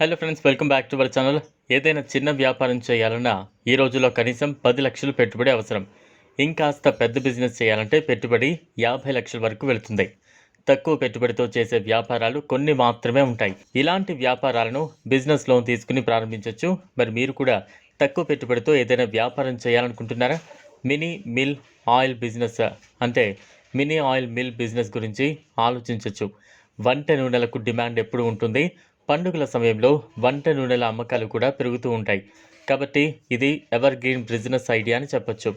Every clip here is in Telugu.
Hello friends welcome back to our channel ఏదైనా చిన్న వ్యాపారం చేయాలన్నా ఈ రోజుల్లో కనీసం పది లక్షలు పెట్టుబడి అవసరం. ఇంకాస్త పెద్ద బిజినెస్ చేయాలంటే పెట్టుబడి యాభై లక్షల వరకు వెళుతుంది. తక్కువ పెట్టుబడితో చేసే వ్యాపారాలు కొన్ని మాత్రమే ఉంటాయి. ఇలాంటి వ్యాపారాలను బిజినెస్ లోన్ తీసుకుని ప్రారంభించవచ్చు మరి మీరు కూడా తక్కువ పెట్టుబడితో ఏదైనా వ్యాపారం చేయాలనుకుంటున్నారా? మినీ మిల్ ఆయిల్ బిజినెస్ అంటే మినీ ఆయిల్ మిల్ బిజినెస్ గురించి ఆలోచించవచ్చు వంట నూనెలకు డిమాండ్ ఎప్పుడు ఉంటుంది? పండుగల సమయంలో వంట నూనెల అమ్మకాలు కూడా పెరుగుతూ ఉంటాయి. కాబట్టి ఇది ఎవర్ గ్రీన్ బిజినెస్ ఐడియా అని చెప్పొచ్చు.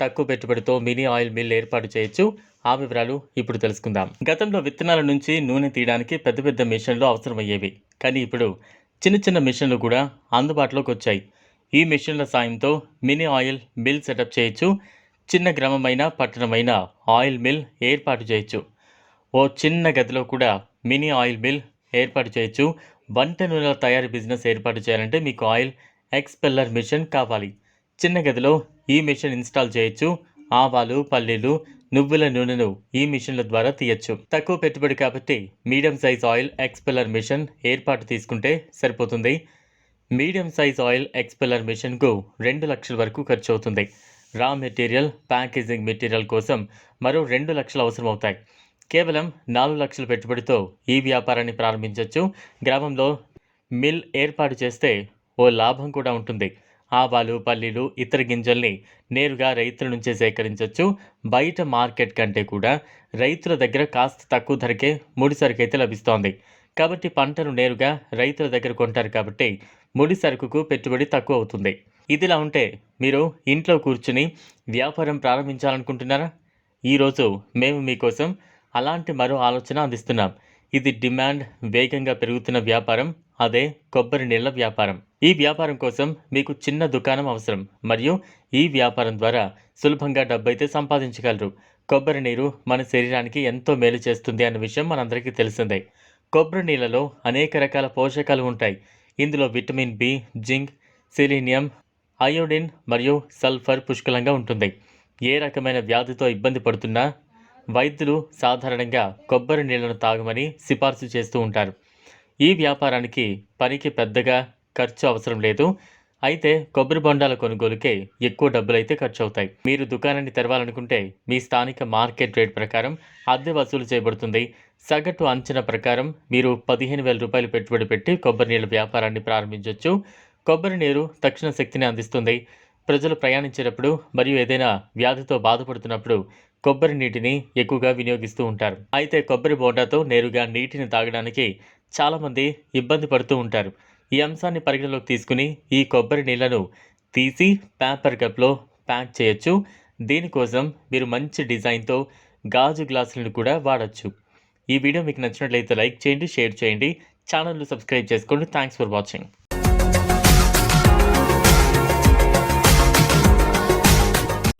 తక్కువ పెట్టుబడితో మినీ ఆయిల్ మిల్ ఏర్పాటు చేయొచ్చు. ఆ వివరాలు ఇప్పుడు తెలుసుకుందాం. గతంలో విత్తనాల నుంచి నూనె తీయడానికి పెద్ద పెద్ద మిషన్లు అవసరమయ్యేవి. కానీ ఇప్పుడు చిన్న చిన్న మిషన్లు కూడా అందుబాటులోకి వచ్చాయి. ఈ మిషన్ల సాయంతో మినీ ఆయిల్ మిల్ సెటప్ చేయొచ్చు. చిన్న గ్రామమైన పట్టణమైన ఆయిల్ మిల్ ఏర్పాటు చేయొచ్చు. ఓ చిన్న గదిలో కూడా మినీ ఆయిల్ మిల్ ఏర్పాటు చేయొచ్చు. వంట నూనెల తయారీ బిజినెస్ ఏర్పాటు చేయాలంటే మీకు ఆయిల్ ఎక్స్పెల్లర్ మిషన్ కావాలి. చిన్న గదిలో ఈ మిషన్ ఇన్స్టాల్ చేయొచ్చు. ఆవాలు పల్లీలు నువ్వుల నూనెను ఈ మిషన్ల ద్వారా తీయచ్చు. తక్కువ పెట్టుబడి కాబట్టి medium size oil expeller machine ఏర్పాటు తీసుకుంటే సరిపోతుంది. మీడియం సైజ్ ఆయిల్ ఎక్స్పెల్లర్ మిషన్కు రెండు లక్షల వరకు ఖర్చు అవుతుంది. రా మెటీరియల్ ప్యాకేజింగ్ మెటీరియల్ కోసం మరో రెండు లక్షలు అవసరం అవుతాయి కేవలం నాలుగు లక్షల పెట్టుబడితో ఈ వ్యాపారాన్ని ప్రారంభించవచ్చు గ్రామంలో మిల్ ఏర్పాటు చేస్తే ఓ లాభం కూడా ఉంటుంది. ఆవాలు పల్లీలు ఇతర గింజల్ని నేరుగా రైతుల నుంచే సేకరించవచ్చు బయట మార్కెట్ కంటే కూడా రైతుల దగ్గర కాస్త తక్కువ ధరకే ముడి సరుకు అయితే లభిస్తోంది. కాబట్టి పంటను నేరుగా రైతుల దగ్గర కొంటారు కాబట్టి ముడి సరుకుకు పెట్టుబడి తక్కువ అవుతుంది. ఇదిలా ఉంటే మీరు ఇంట్లో కూర్చుని వ్యాపారం ప్రారంభించాలనుకుంటున్నారా? ఈరోజు మేము మీకోసం అలాంటి మరో ఆలోచన అందిస్తున్నాం. ఇది డిమాండ్ వేగంగా పెరుగుతున్న వ్యాపారం అదే కొబ్బరి నీళ్ళ వ్యాపారం. ఈ వ్యాపారం కోసం మీకు చిన్న దుకాణం అవసరం మరియు ఈ వ్యాపారం ద్వారా సులభంగా డబ్బైతే సంపాదించగలరు. కొబ్బరి నీరు మన శరీరానికి ఎంతో మేలు చేస్తుంది అన్న విషయం మనందరికీ తెలిసిందే. కొబ్బరి నీళ్ళలో అనేక రకాల పోషకాలు ఉంటాయి. ఇందులో vitamin B zinc selenium iodine మరియు సల్ఫర్ పుష్కలంగా ఉంటుంది. ఏ రకమైన వ్యాధితో ఇబ్బంది పడుతున్నా వైద్యులు సాధారణంగా కొబ్బరి నీళ్ళను తాగమని సిఫార్సు చేస్తూ ఉంటారు. ఈ వ్యాపారానికి పనికి పెద్దగా ఖర్చు అవసరం లేదు. అయితే కొబ్బరి బొండాల కొనుగోలుకే ఎక్కువ డబ్బులైతే ఖర్చు అవుతాయి మీరు దుకాణాన్ని తెరవాలనుకుంటే మీ స్థానిక మార్కెట్ రేట్ ప్రకారం అద్దె వసూలు చేయబడుతుంది. సగటు అంచనా ప్రకారం మీరు పదిహేను వేల రూపాయలు పెట్టుబడి పెట్టి కొబ్బరి నీళ్ళ వ్యాపారాన్ని ప్రారంభించవచ్చు కొబ్బరి నీరు తక్షణ శక్తిని అందిస్తుంది. ప్రజలు ప్రయాణించేటప్పుడు మరియు ఏదైనా వ్యాధితో బాధపడుతున్నప్పుడు కొబ్బరి నీటిని ఎక్కువగా వినియోగిస్తూ ఉంటారు. అయితే కొబ్బరి బోండాతో నేరుగా నీటిని తాగడానికి చాలామంది ఇబ్బంది పడుతూ ఉంటారు. ఈ అంశాన్ని పరిగణలోకి తీసుకుని ఈ కొబ్బరి నీళ్ళను తీసి పేపర్ కప్లో ప్యాక్ చేయొచ్చు. దీనికోసం మీరు మంచి డిజైన్తో గాజు గ్లాసులను కూడా వాడచ్చు. ఈ వీడియో మీకు నచ్చినట్లయితే లైక్ చేయండి షేర్ చేయండి. ఛానల్ను సబ్స్క్రైబ్ చేసుకోండి. Thanks for watching.